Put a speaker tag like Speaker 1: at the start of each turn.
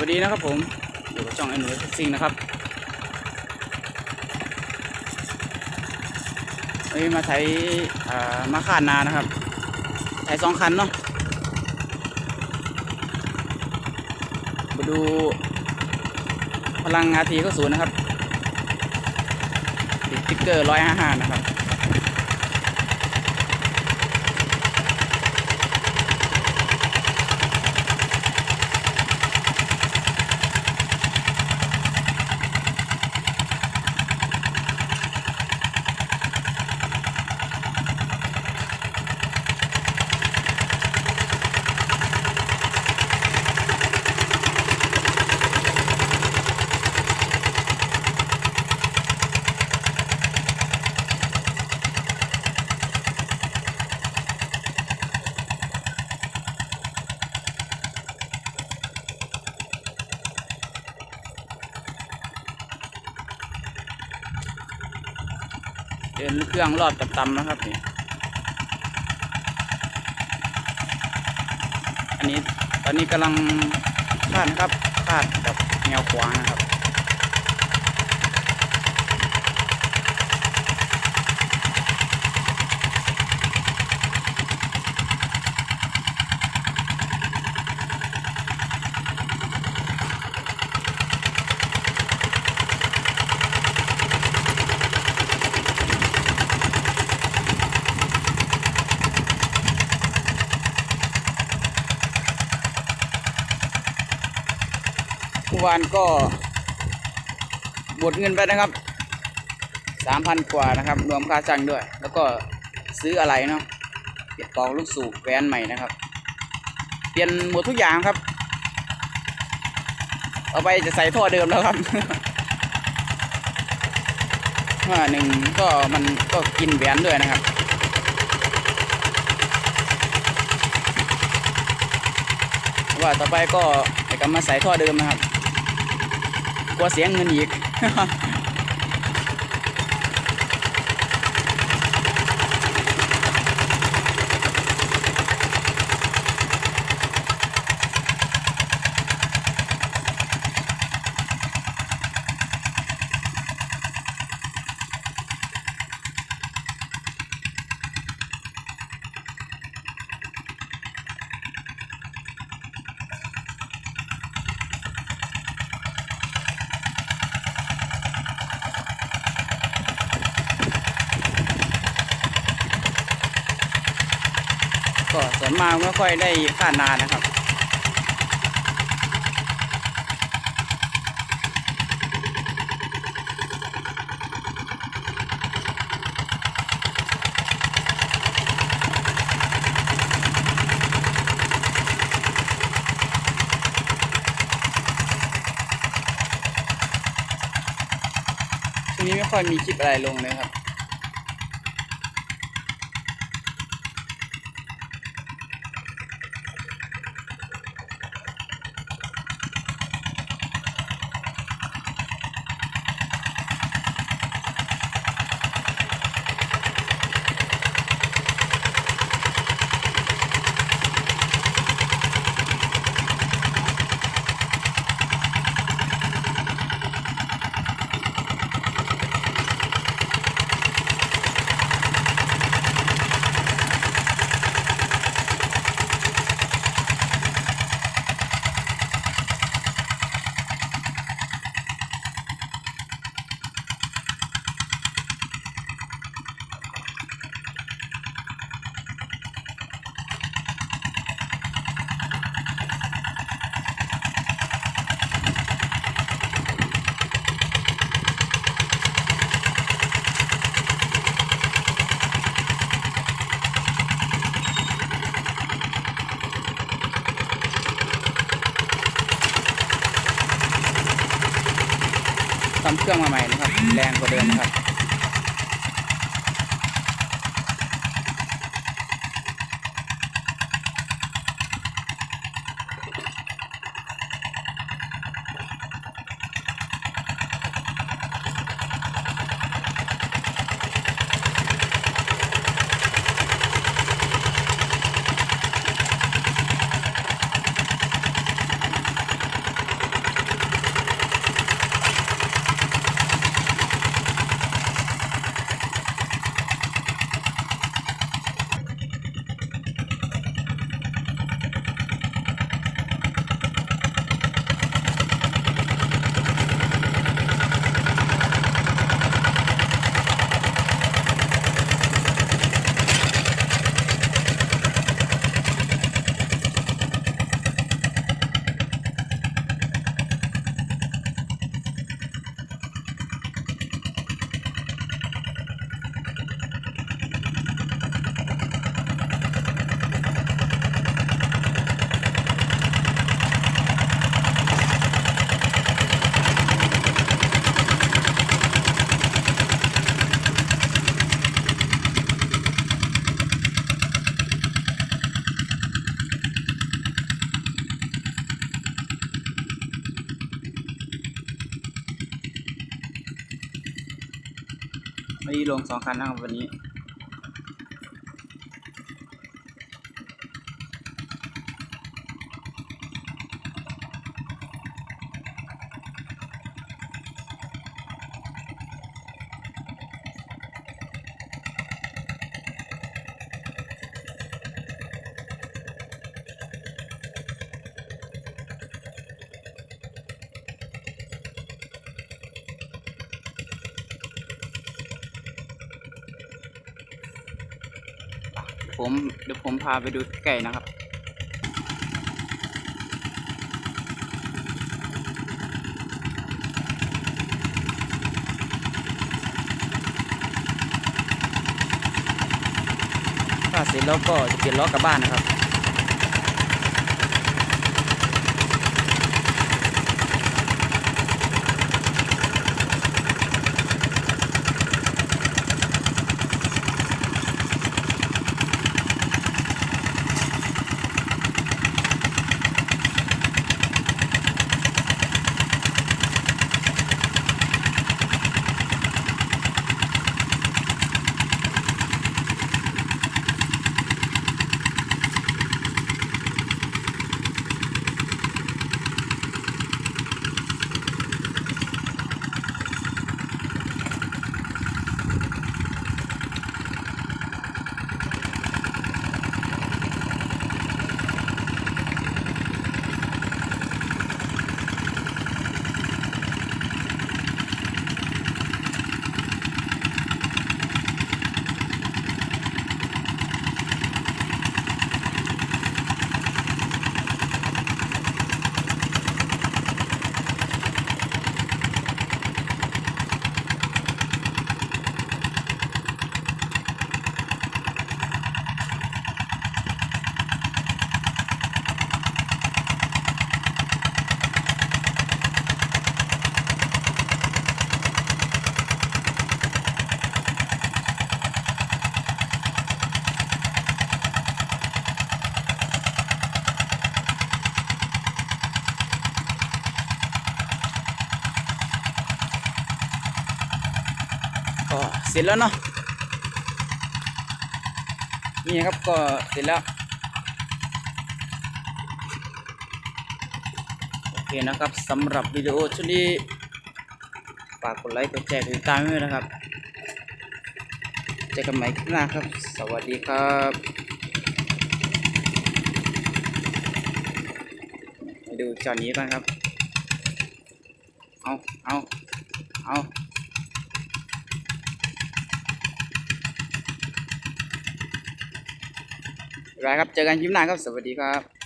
Speaker 1: วัสดีนะครับผมอยู่กับช่องไอ้หนูซิงนะครับวันนี้มาไถอ่ามาคาดนานะครับไถสองคันเนาะมาดูพลังอาทีก็ศูนย์นะครับติดติ๊กเกอร์ร้อยห้าห้านะครับ นเครื่องรอบต่ำๆนะครับนี่อันนี้ตอนนี้กำลังคาดนะครับคาดกับแนวขวางนะครับ เมื่อวานก็บดเงินไปนะครับสามพันกว่านะครับ รวมค่าจ้างด้วย แล้วก็ซื้ออะไรเนาะเปลี่ยนปอกลูกสูบแหวนใหม่นะครับ เปลี่ยนหมดทุกอย่างครับต่อไปจะใส่ท่อเดิมแล้วครับว่าหนึ่งก็มันก็กินแหวนด้วยนะครับ ว่าต่อไปก็จะกลับมาใส่ท่อเดิมนะครับ กลัวเสียเงินอีก ก็ส่วนมากไม่ค่อยได้ค่านานนะครับ ช่วงนี้ไม่ค่อยมีคลิปอะไรลงเลยครับ รื่องมาใหม่นะครับ แรงกว่าเดิมนะครับ วันนี้ลงสองคันนะครับวันนี้ ผมเดี๋ยวผมพาไปดูไก่นะครับ ถ้าเสร็จแล้วก็จะเปลี่ยนล้อกลับบ้านนะครับ ก็ เสร็จแล้วเนาะนี่ครับก็เสร็จแล้วโอเคนะครับสำหรับวิดีโอชุดนี้ฝากกดไลค์กดแชร์ติดตามด้วยนะครับเจอกันใหม่คลิปหน้าครับ สวัสดีครับดูจอนี้กันครับ เอาเอาเอา ไรครับ เจอกันคลิปหน้าครับ สวัสดีครับ